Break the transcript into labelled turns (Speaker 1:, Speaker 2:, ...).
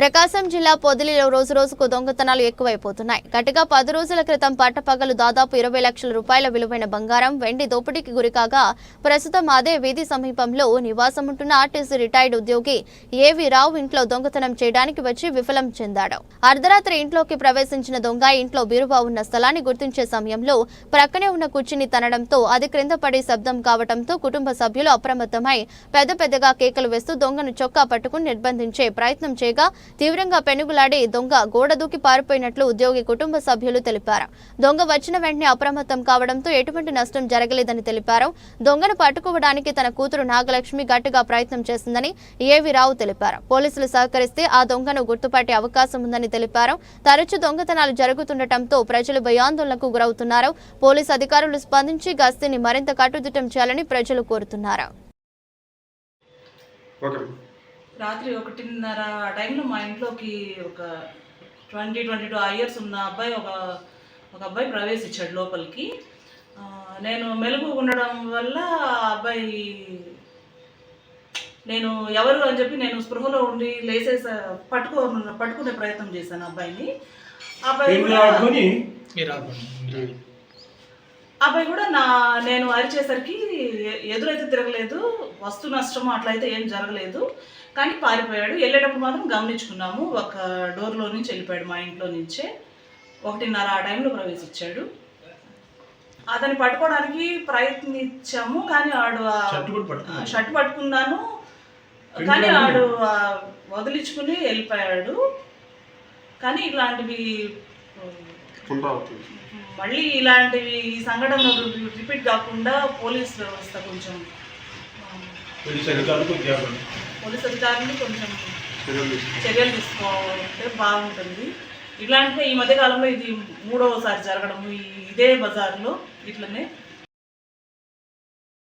Speaker 1: ప్రకాశం జిల్లా పొదిలిలో రోజు రోజుకు దొంగతనాలు ఎక్కువైపోతున్నాయి. గట్టిగా పది రోజుల క్రితం పట్టపగలు దాదాపు ఇరవై లక్షల రూపాయల విలువైన బంగారం వెండి దోపిడీకి గురికాగా ప్రస్తుతం అదే వీధి సమీపంలో నివాసం ఉంటున్న ఆర్టీసీ రిటైర్డ్ ఉద్యోగి ఏవి రావు ఇంట్లో దొంగతనం చేయడానికి వచ్చి విఫలం చెందాడు. అర్ధరాత్రి ఇంట్లోకి ప్రవేశించిన దొంగ ఇంట్లో బీరువా ఉన్న స్థలాన్ని గుర్తించే సమయంలో ప్రక్కనే ఉన్న కుర్చీని తనడంతో అది క్రింద పడే శబ్దం కావడంతో కుటుంబ సభ్యులు అప్రమత్తమై పెద్ద పెద్దగా కేకలు వేస్తూ దొంగను చొక్కా పట్టుకుని నిర్బంధించే ప్రయత్నం చేయగా తీవ్రంగా పెనుగులాడి దొంగ గోడ దూకి పారిపోయినట్లు ఉద్యోగి కుటుంబ సభ్యులు తెలిపారు. దొంగ వచ్చిన వెంటనే అప్రమత్తం కావడంతో ఎటువంటి నష్టం జరగలేదని తెలిపారు. దొంగను పట్టుకోవడానికి తన కూతురు నాగలక్ష్మి గట్టిగా ప్రయత్నం చేసిందని ఏవి రావు తెలిపారు. పోలీసులు సహకరిస్తే ఆ దొంగను గుర్తుపట్టే అవకాశం ఉందని తెలిపారు. తరచు దొంగతనాలు జరుగుతుండటంతో ప్రజలు భయాందోళనకు గురవుతున్నారు. పోలీసు అధికారులు స్పందించి గస్తీని మరింత కట్టుదిట్టం చేయాలని ప్రజలు కోరుతున్నారు.
Speaker 2: రాత్రి ఒకటిన్నర ఆ టైంలో మా ఇంట్లోకి ఒక ట్వంటీ ట్వంటీ టూ ఇయర్స్ ఉన్న అబ్బాయి ఒక ఒక అబ్బాయి ప్రవేశించాడు లోపలికి. నేను మెలుగు ఉండడం వల్ల అబ్బాయి నేను ఎవరు అని చెప్పి నేను స్పృహలో ఉండి లేసేసా పట్టుకో పట్టుకునే ప్రయత్నం చేశాను అబ్బాయిని. అబ్బాయి అబ్బాయి కూడా నా నేను అరిచేసరికి ఎదురైతే తిరగలేదు వస్తు నష్టం అట్లయితే ఏం జరగలేదు. కానీ పారిపోయాడు. వెళ్ళేటప్పుడు మాత్రం గమనించుకున్నాము. ఒక డోర్లో నుంచి వెళ్ళిపోయాడు మా ఇంట్లో నుంచే. ఒకటిన్నర ఆ టైంలో ప్రవేశించాడు. అతన్ని పట్టుకోవడానికి ప్రయత్నించాము కానీ ఆడు
Speaker 3: షర్ట్
Speaker 2: పట్టుకున్నాను. కానీ ఆడు వదిలించుకుని వెళ్ళిపోయాడు. కానీ ఇలాంటివి మళ్ళీ ఇలాంటివి ఈ సంఘటనలు రిపీట్ కాకుండా పోలీస్ వ్యవస్థ కొంచెం
Speaker 3: పోలీస్
Speaker 2: అధికారులు కొంచెం చర్యలు తీసుకోవాలంటే బాగుంటుంది. ఇలాంటివి ఈ మధ్య కాలంలో ఇది మూడవసారి జరగడం ఈ- ఇదే బజార్లో ఇట్లనే